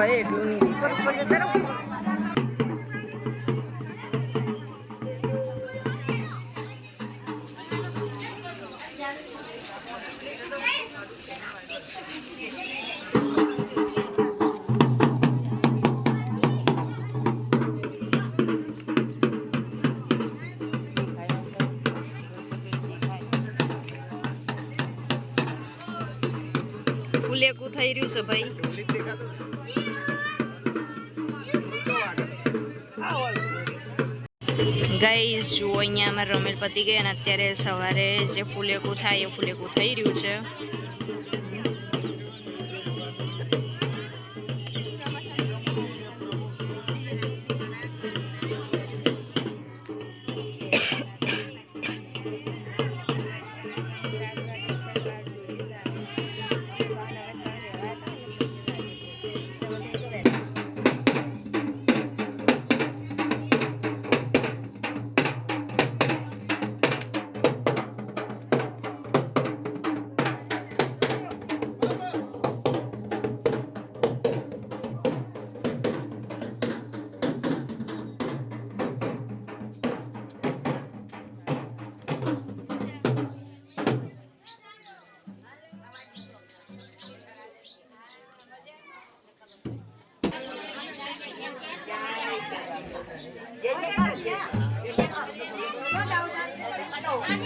તો હવે એટલું નહીં થઈ રહ્યું છે ભાઈ. ગઈ જુઓ, અહીંયા અમારે રમેલ પતી ગયા અને અત્યારે સવારે જે ફૂલેકું થાય એ ફૂલેકું થઈ રહ્યું છે. તો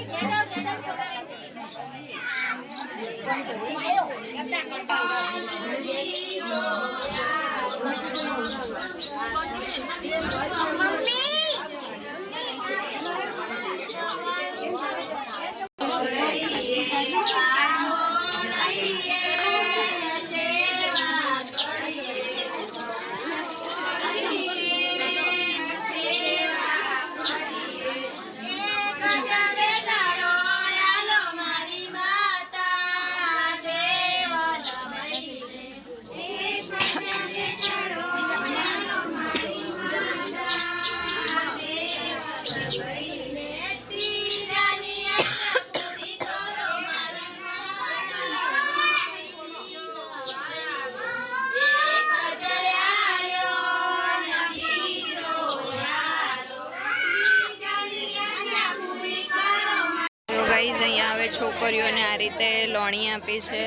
છોકરીઓને આ રીતે લોણી આપી છે.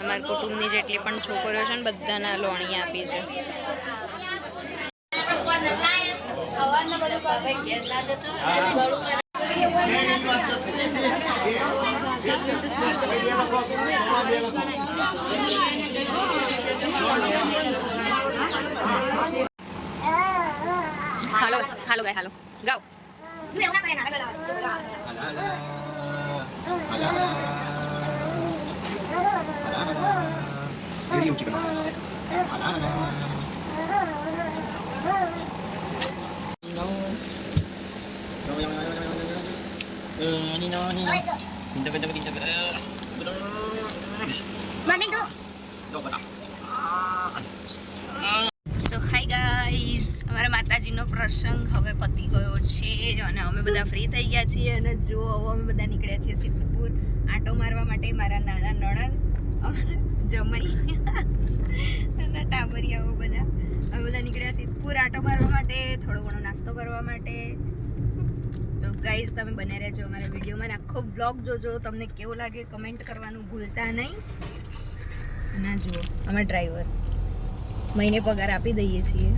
અમારા કુટુંબની જેટલી પણ છોકરીઓ છે ને બધાના લોણી આપી છે. હાલો હાલો ગાય હાલો. ગાઓ. より大きくなっうん、にのにの。にんたべたべたべたべ。まめど。અમારા પ્રસંગ હવે પતી ગયો છે અને અમે બધા ફ્રી થઈ ગયા છીએ અને જો હવે અમે બધા નીકળ્યા છીએ સિદ્ધપુર. આંટો મારવા માટે મારા નાના નણંદ જમાઈ અને ટાબરિયાઓ બધા. અમે બધા નીકળ્યા સિદ્ધપુર આંટો મારવા માટે, થોડો ઘણો નાસ્તો કરવા માટે. તો ગાઈઝ તમે બને રહેજો અમારા વિડીયોમાં આખો બ્લોગ જોજો. તમને કેવું લાગે કમેન્ટ કરવાનું ભૂલતા નહીં. ના જુઓ અમારા ડ્રાઈવર મહિને પગાર આપી દઈએ છીએ.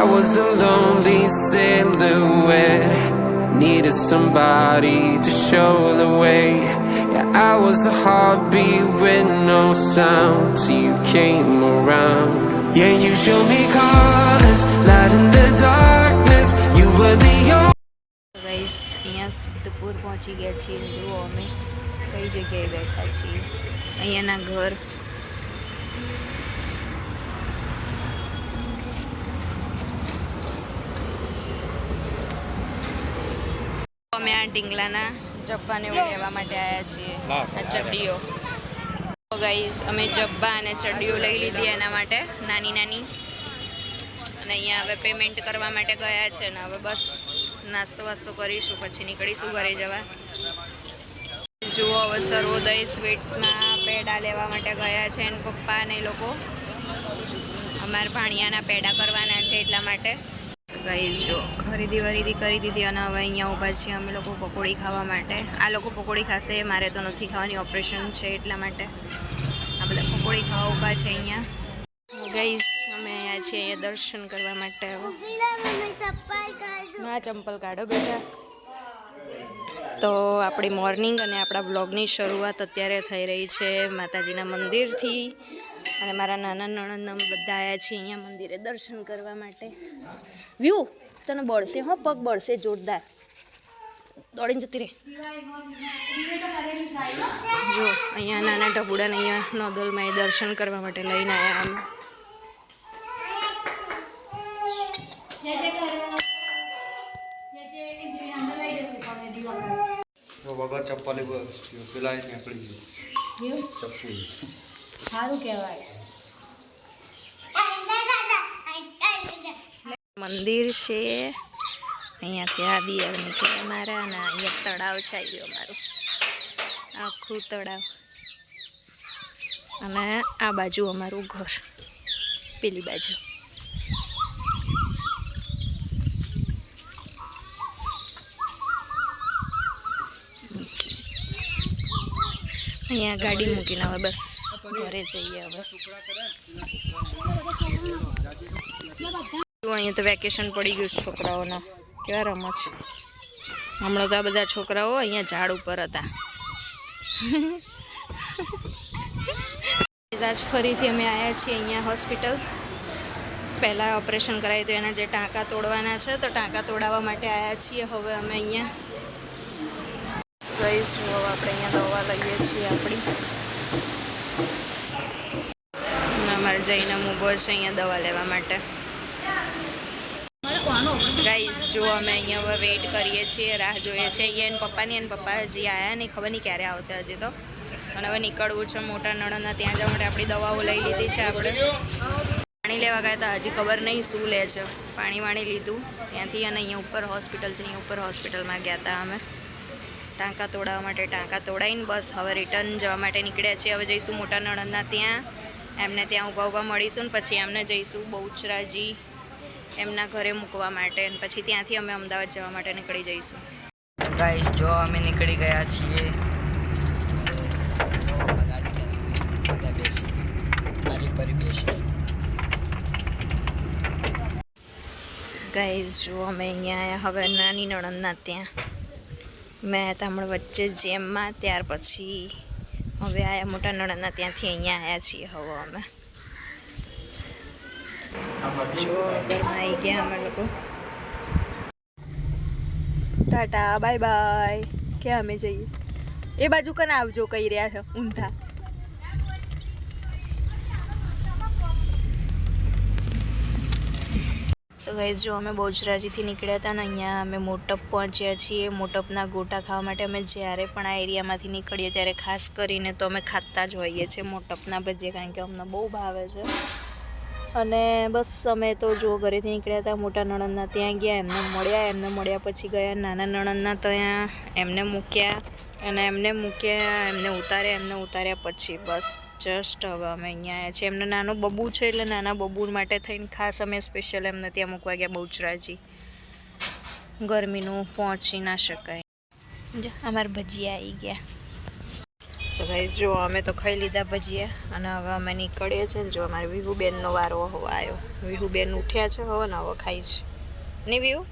lonely silhouette. Needed somebody to show the way. Yeah, I was a heartbeat with no sound till you came around. Yeah, you showed me colors, light in the darkness. You were the only. Guys અહીંયા સિદ્ધપુર પહોંચી ગયા છીએ જુઓ અમે કઈ જગ્યાએ બેઠા છીએ અહીંયાના ઘર અમે આ ઢીંગલાના જબ્બાને એવું લેવા માટે આવ્યા છીએ. આ ચડીઓ ગાઈઝ અમે જબ્બા અને ચડીઓ લઈ લીધી એના માટે નાની નાની. અને અહીંયા હવે પેમેન્ટ કરવા માટે ગયા છે ને હવે બસ નાસ્તો વાસ્તો કરીશું પછી નીકળીશું ઘરે જવા. જુઓ હવે સર્વોદય સ્વીટ્સમાં પેડા લેવા માટે ગયા છે એને પપ્પા ને એ લોકો. અમારા ભાણિયાના પેડા કરવાના છે એટલા માટે. ગઈ જો, ખરીદી વરીદી કરી દીધી અને હવે અહીંયા ઊભા છીએ અમે લોકો પકોડી ખાવા માટે. આ લોકો પકોડી ખાશે, મારે તો નથી ખાવાની ઓપરેશન છે એટલા માટે. આ બધા પકોડી ખાવા ઊભા છે અહીંયા. ગઈસ અમે અહીંયા છીએ, અહીંયા દર્શન કરવા માટે હવે. ચંપલ કાઢો બેટા. તો આપણી મોર્નિંગ અને આપણા બ્લોગની શરૂઆત અત્યારે થઈ રહી છે માતાજીના મંદિરથી. અને મારા નાના નણંદ અમે બધા આવ્યા છીએ અહીંયા મંદિરે દર્શન કરવા માટે. વ્યૂ તને બળશે હો પગ બળશે જોરદાર. દોડીને જતી રહે. જો અહીંયા નાના ટપુડાને અહીંયા નોદોલમાં એ દર્શન કરવા માટે લઈને આવ્યા અમે. તો વગર ચપ્પલે બસ પેલા એ નીકળી ગયું. ચપ્પુ. મંદિર છે. અહીંયાથી આ દિયર નીકળે મારા અને અહીંયા તળાવ છે આવ્યું અમારું. આખું તળાવ. અને આ બાજુ અમારું ઘર. પેલી બાજુ. અહીંયા ગાડી મૂકીને આવે બસ. ઘરે જઈએ હવે. અહીંયા તો વેકેશન પડી ગયું છોકરાઓના. કેવા રમત છે? હમણાં તો આ બધા છોકરાઓ અહીંયા ઝાડ ઉપર હતા. આજ ફરીથી અમે આવ્યા છીએ અહીંયા હોસ્પિટલ. પહેલાં ઓપરેશન કરાયું તો એના જે ટાંકા તોડવાના છે, તો ટાંકા તોડાવવા માટે આવ્યા છીએ હવે અમે અહીંયા. ગઈશું હવે આપણે અહીંયા દવા લઈએ છીએ આપણી. અમારે જઈને મૂકો છે અહીંયા દવા લેવા માટે. ગાઈઝ જો અમે અહીંયા હવે વેઇટ કરીએ છીએ, રાહ જોઈએ છીએ. અહીંયા એના પપ્પાની અને પપ્પા હજી આવ્યા નહીં, ખબર નહીં ક્યારે આવશે હજી તો. અને હવે નીકળવું છે મોટા નળના ત્યાં જવા માટે આપણી દવાઓ લઈ લીધી છે આપણે. પાણી લેવા ગયા હતા, હજી ખબર નહીં શું લે છે. પાણી વાણી લીધું ત્યાંથી અને અહીંયા ઉપર હોસ્પિટલ છે, અહીંયા ઉપર હોસ્પિટલમાં ગયા હતા અમે. ટાંકા તોડાવવા માટે ટાંકા તોડાવીને બસ હવે રિટર્ન જવા માટે નીકળ્યા છીએ. હવે જઈશું મોટા નણંદના ત્યાં. એમને ત્યાં ઊભા ઊભા મળીશું ને પછી એમને જઈશું બહુચરાજી એમના ઘરે મૂકવા માટે અને પછી ત્યાંથી અમે અમદાવાદ જવા માટે નીકળી જઈશું. ગાઈસ જો અમે નીકળી ગયા છીએ બધા બેસી મારી પર બેસી ગાઈઝ જો અમે અહીંયા આવ્યા હવે નાની નણંદના ત્યાં. મેં હતા હમણાં વચ્ચે જેમમાં ત્યાર પછી હવે આયા મોટા નણંદના ત્યાંથી અહીંયા આવ્યા છીએ હવે અમે. ઘરમાં આવી ગયા અમે લોકો. Tata bye bye. ક્યાં અમે જઈએ? એ બાજુ કને આવજો કહી રહ્યા છો ઊંધા. સો ગાઈઝ જો અમે બહુચરાજીથી નીકળ્યા હતા ને અહીંયા અમે મોટપ પહોંચ્યા છીએ. મોટપના ગોટા ખાવા માટે અમે જ્યારે પણ આ એરિયામાંથી નીકળીએ ત્યારે ખાસ કરીને તો અમે ખાતા જ હોઈએ છીએ મોટપના ભજીયા કારણ કે અમને બહુ ભાવે છે. અને બસ અમે તો જો ઘરેથી નીકળ્યા હતા, મોટા નણંદના ત્યાં ગયા, એમને મળ્યા. એમને મળ્યા પછી ગયા નાના નણંદના ત્યાં એમને મૂક્યા અને એમને મૂક્યા, એમને ઉતાર્યા એમને ઉતાર્યા પછી બસ. જસ્ટ હવે અમે અહીંયા આવ્યા છીએ. એમને નાનો બબુ છે એટલે નાના બબુ માટે થઈને ખાસ અમે સ્પેશિયલ એમને ત્યાં મૂકવા ગયા બહુચરાજી. ગરમીનું પહોંચી ના શકાય. અમારા ભજીયા આવી ગયા. સો ભાઈ જો, અમે તો ખાઈ લીધા ભજીયા અને હવે અમે નીકળીએ છીએ ને જો, અમારે વિહુબેનનો વારો હવે આવ્યો વિહુબેન ઉઠ્યા છે, હવે ને હવે ખાઈ છે. ની વ્યૂ